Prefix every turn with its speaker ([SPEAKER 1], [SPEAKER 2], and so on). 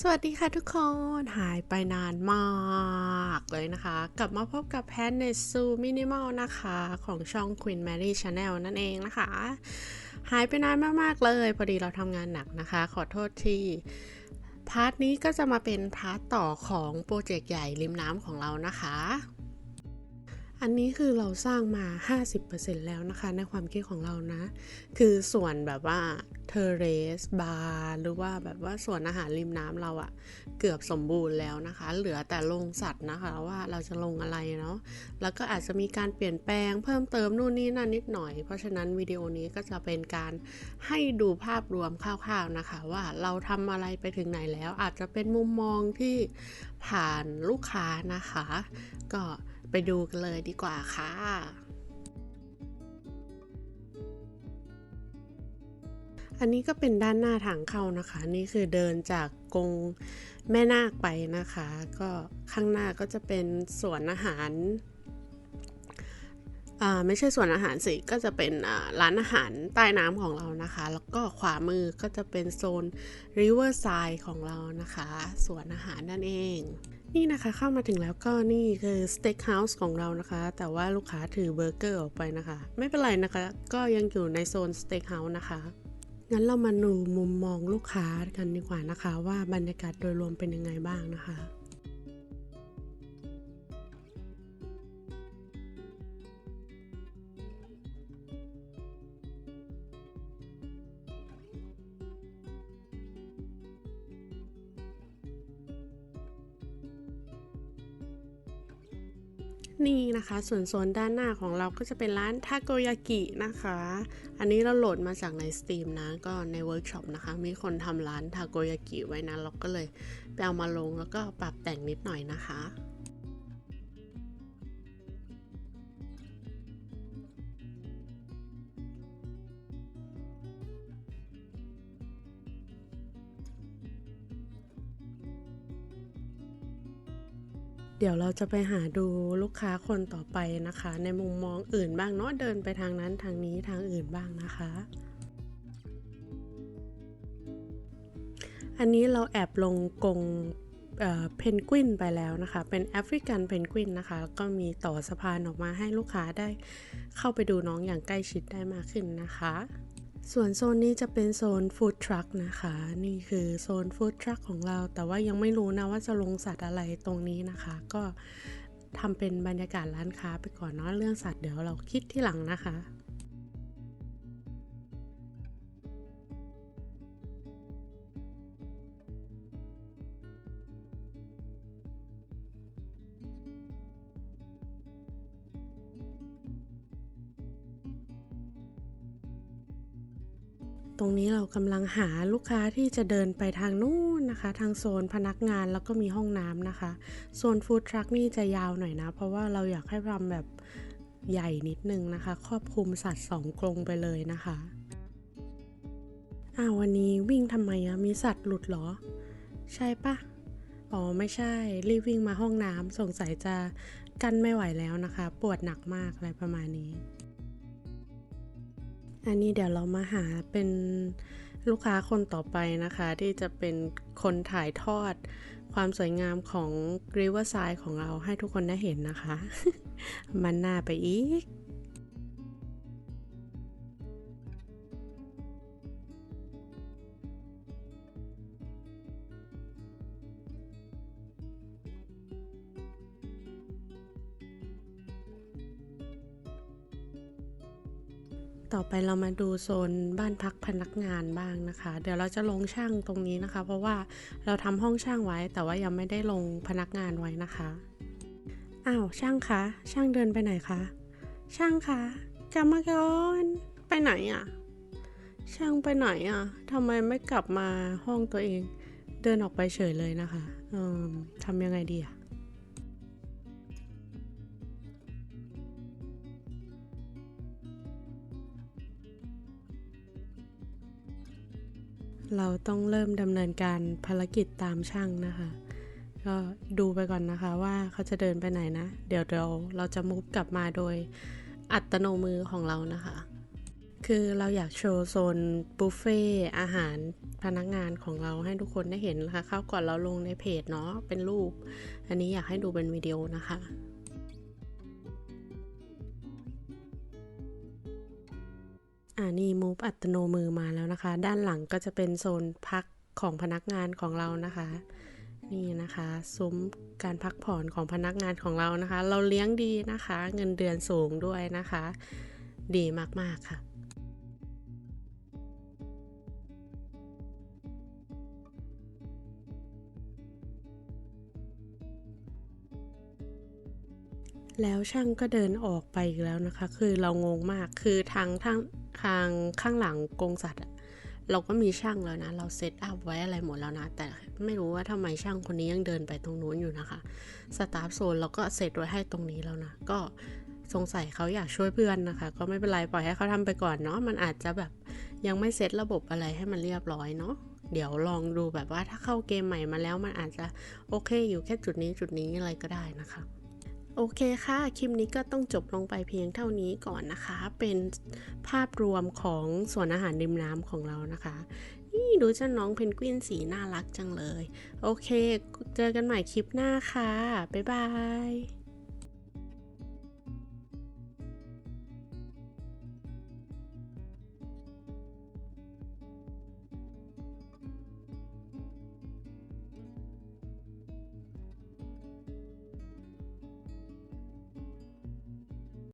[SPEAKER 1] สวัสดีค่ะทุกคนหายไปนานมากเลยนะคะ กลับมาพบกับแพนในซูมินิมอลนะคะ ของช่อง Queen Mary Channel นั่นเองนะคะ หายไปนานมากๆเลย พอดีเราทำงานหนักนะคะ ขอโทษที่พาร์ทนี้ก็จะมาเป็นพาร์ทต่อของโปรเจกต์ใหญ่ริมน้ำของเรานะคะ อันนี้คือเราสร้างมา 50%แล้วนะคะ ในความคิดของเรานะ คือส่วนแบบว่าเทเรสบาร์หรือว่าแบบว่าส่วนอาหารริมน้ำเราอะเกือบสมบูรณ์แล้วนะคะ เหลือแต่ลงสัตว์นะคะว่าเราจะลงอะไรเนาะแล้วก็อาจจะมีการเปลี่ยนแปลงเพิ่มเติมนู่นนี่นั่นนิดหน่อย เพราะฉะนั้นวิดีโอนี้ก็จะเป็นการให้ดูภาพรวมคร่าวๆนะคะ ว่าเราทำอะไรไปถึงไหนแล้ว อาจจะเป็นมุมมองที่ผ่านลูกค้านะคะ ก็ ไปดูกันเลยดีกว่าค่ะอันนี้ก็เป็นด้านหน้าทางเข้านะคะ นี่คือเดินจากกรงแม่นาคไปนะคะ ก็ข้างหน้าก็จะเป็นสวนอาหาร ไม่ใช่สวนอาหารสิ ก็จะเป็นร้านอาหารใต้น้ำของเรานะคะ แล้วก็ขวามือก็จะเป็นโซน River Side ของเรานะคะสวนอาหารนั่นเอง นี่นะคะเข้ามาถึงแล้วก็นี่คือสเต็กเฮาส์ของเรานะคะ แต่ว่าลูกค้าถือเบอร์เกอร์ออกไปนะคะ ไม่เป็นไรนะคะ ก็ยังอยู่ในโซนสเต็กเฮาส์นะคะงั้นเรามาดูมุมมองลูกค้ากันดีกว่านะคะ ว่าบรรยากาศโดยรวมเป็นยังไงบ้างนะคะ นี่นะคะ ส่วนโซนด้านหน้าของเราก็จะเป็นร้านทาโกยากินะคะ อันนี้เราโหลดมาจากในสตรีมนะ ก็ในเวิร์กช็อปนะคะ มีคนทำร้านทาโกยากิไว้นะ เราก็เลยไปเอามาลงแล้วก็ปรับแต่งนิดหน่อยนะคะ ดี๋ยวเราจะไปหาดูลูกค้าคนต่อไปนะคะ ในมุมมองอื่นบ้างเนาะเดินไปทางนั้นทางนี้ทางอื่นบ้างนะคะ อันนี้เราแอบลงกงเพนกวินไปแล้วนะคะ เป็นแอฟริกันเพนกวินนะคะแล้วก็มีต่อสะพานออกมาให้ลูกค้าได้เข้าไปดูน้องอย่างใกล้ชิดได้มากขึ้นนะคะ ส่วนโซนนี้จะเป็นโซนฟู้ดทรัคนะคะ นี่คือโซนฟู้ดทรัคของเรา แต่ว่ายังไม่รู้นะว่าจะลงสัตว์อะไรตรงนี้นะคะ ก็ทำเป็นบรรยากาศร้านค้าไปก่อนเนาะเรื่องสัตว์เดี๋ยวเราคิดที่หลังนะคะ ตรงนี้เรากำลังหาลูกค้าที่จะเดินไปทางนู้นนะคะ ทางโซนพนักงานแล้วก็มีห้องน้ำนะคะ โซนฟู้ดทรัคนี่จะยาวหน่อยนะ เพราะว่าเราอยากให้ทำแบบใหญ่นิดนึงนะคะ ครอบคลุมสัตว์สองกรงไปเลยนะคะอ้าววันนี้วิ่งทำไมอะมีสัตว์หลุดเหรอ ใช่ปะอ๋อไม่ใช่ รีบวิ่งมาห้องน้ำสงสัยจะกั้นไม่ไหวแล้วนะคะ ปวดหนักมากอะไรประมาณนี้ อันนี้เดี๋ยวเรามาหาเป็นลูกค้าคนต่อไปนะคะ ที่จะเป็นคนถ่ายทอดความสวยงามของ Riverside ของเราให้ทุกคนได้เห็นนะคะ มันน่าไปอีก ต่อไปเรามาดูโซนบ้านพักพนักงานบ้างนะคะ เดี๋ยวเราจะลงช่างตรงนี้นะคะ เพราะว่าเราทำห้องช่างไว้ แต่ว่ายังไม่ได้ลงพนักงานไว้นะคะอ้าวช่างคะช่างเดินไปไหนคะช่างคะกลับมาก่อนไปไหนอะ่ะ ช่างไปไหนอะ่ะทำไมไม่กลับมาห้องตัวเอง เดินออกไปเฉยเลยนะคะเออทำยังไงดีอะ เราต้องเริ่มดำเนินการภารกิจตามช่างนะคะ ก็ดูไปก่อนนะคะว่าเขาจะเดินไปไหนนะ เดี๋ยวเราเราจะมุฟกลับมาโดยอัตโนมือของเรานะคะ คือเราอยากโชว์โซนบุฟเฟ่อาหารพนักงานของเราให้ทุกคนได้เห็นนะคะเข้าก่อนเราลงในเพจเนาะเป็นรูป อันนี้อยากให้ดูเป็นวิดีโอนะคะ อ่านี่มูฟอัตโนมือมาแล้วนะคะ ด้านหลังก็จะเป็นโซนพักของพนักงานของเรานะคะ นี่นะคะซุ้มการพักผ่อนของพนักงานของเรานะคะ เราเลี้ยงดีนะคะ เงินเดือนสูงด้วยนะคะ ดีมากๆค่ะแล้วช่างก็เดินออกไปอีกแล้วนะคะ คือเรางงมาก คือทางทาง ทางข้างหลังกรงสัตว์เราก็มีช่างแล้วนะ เราเซตอัพไว้อะไรหมดแล้วนะ แต่ไม่รู้ว่าทำไมช่างคนนี้ยังเดินไปตรงนู้นอยู่นะคะ สตาฟโซนเราก็เซตไว้ให้ตรงนี้แล้วนะ ก็สงสัยเขาอยากช่วยเพื่อนนะคะ ก็ไม่เป็นไรปล่อยให้เขาทำไปก่อนเนาะ มันอาจจะแบบยังไม่เซตระบบอะไรให้มันเรียบร้อยเนาะ เดี๋ยวลองดูแบบว่าถ้าเข้าเกมใหม่มาแล้วมันอาจจะโอเคอยู่แค่จุดนี้จุดนี้อะไรก็ได้นะคะ โอเคค่ะ คลิปนี้ก็ต้องจบลงไปเพียงเท่านี้ก่อนนะคะ เป็นภาพรวมของสวนอาหารริมน้ำของเรานะคะ นี่ดูเจ้าน้องเพนกวินสีน่ารักจังเลย โอเค เจอกันใหม่คลิปหน้าค่ะ บ๊ายบาย